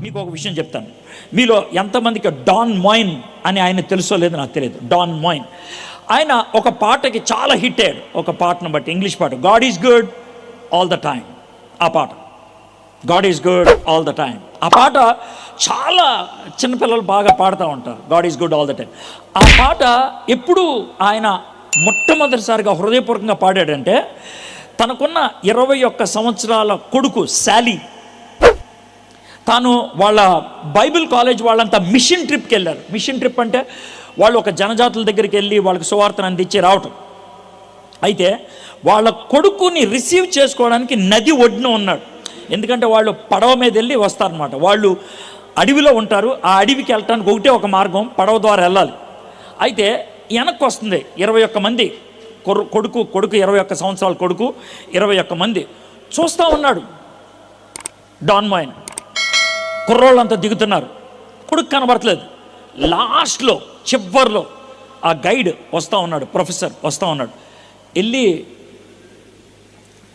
మీకు ఒక విషయం చెప్తాను. మీలో ఎంతమందికి డాన్ మాయిన్ అని ఆయన తెలుసో లేదో నాకు తెలియదు. డాన్ మాయిన్ ఆయన ఒక పాటకి చాలా హిట్ అయ్యాడు. ఒక పాటను బట్టి ఇంగ్లీష్ పాట. God is good all the time. ఆ పాట. God is good all the time. ఆ పాట చాలా చిన్నపిల్లలు బాగా పాడుతూ ఉంటారు. God is good all the time. ఆ పాట ఎప్పుడు ఆయన మొట్టమొదటిసారిగా హృదయపూర్వకంగా పాడాడంటే తనకున్న ఇరవై ఒక్క సంవత్సరాల కొడుకు శాలీ తాను వాళ్ళ బైబిల్ కాలేజ్ వాళ్ళంతా మిషన్ ట్రిప్కి వెళ్ళారు. మిషన్ ట్రిప్ అంటే వాళ్ళు ఒక జనజాతుల దగ్గరికి వెళ్ళి వాళ్ళకి సువార్తను అందించి రావటం. అయితే వాళ్ళ కొడుకుని రిసీవ్ చేసుకోవడానికి నది ఒడ్డున ఉన్నాడు. ఎందుకంటే వాళ్ళు పడవ మీద వెళ్ళి వస్తారనమాట వాళ్ళు అడవిలో ఉంటారు. ఆ అడవికి వెళ్ళటానికి ఒకటే ఒక మార్గం పడవ ద్వారా వెళ్ళాలి. అయితే వెనక్కి వస్తుంది ఇరవై ఒక్క మంది. కొడుకు కొడుకు ఇరవై ఒక్క సంవత్సరాల కొడుకు ఇరవై ఒక్క మంది. చూస్తూ ఉన్నాడు. డాన్ మాయిన్. కుర్రోళ్ళంతా దిగుతున్నారు. కొడుకు కనబడట్లేదు లాస్ట్లో చివరిలో ఆ గైడ్ వస్తూ ఉన్నాడు ప్రొఫెసర్ వస్తూ ఉన్నాడు. వెళ్ళి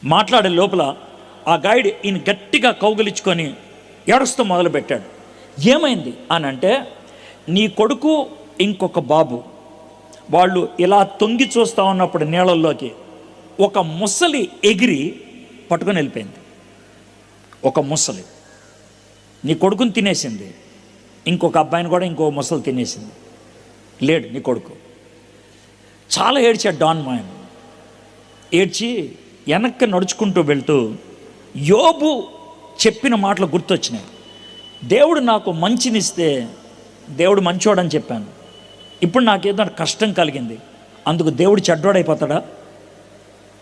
మాట్లాడే లోపల ఆ గైడ్ ఈయన గట్టిగా కౌగిలించుకొని ఏడుస్తూ మొదలుపెట్టాడు. ఏమైంది అని అంటే నీ కొడుకు ఇంకొక బాబు. వాళ్ళు ఇలా తొంగి చూస్తూ ఉన్నప్పుడు నీళ్ళల్లోకి ఒక ముసలి ఎగిరి పట్టుకొని వెళ్ళిపోయింది. ఒక ముసలి. నీ కొడుకుని తినేసింది. ఇంకొక అబ్బాయిని కూడా ఇంకో ముసలు తినేసింది. లేడు నీ కొడుకు. చాలా ఏడ్చాడు డాన్ మాయన్. ఏడ్చి వెనక్కి నడుచుకుంటూ వెళ్తూ యోబు చెప్పిన మాటలు గుర్తొచ్చినాయి. దేవుడు నాకు మంచినిస్తే దేవుడు మంచోడని చెప్పాను. ఇప్పుడు నాకేదో కష్టం కలిగింది. అందుకు దేవుడు చెడ్డోడైపోతాడా?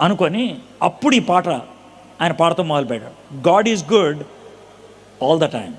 అనుకొని అప్పుడు ఈ పాట ఆయన పాడతో మొదలుపెట్టాడు. God is good all the time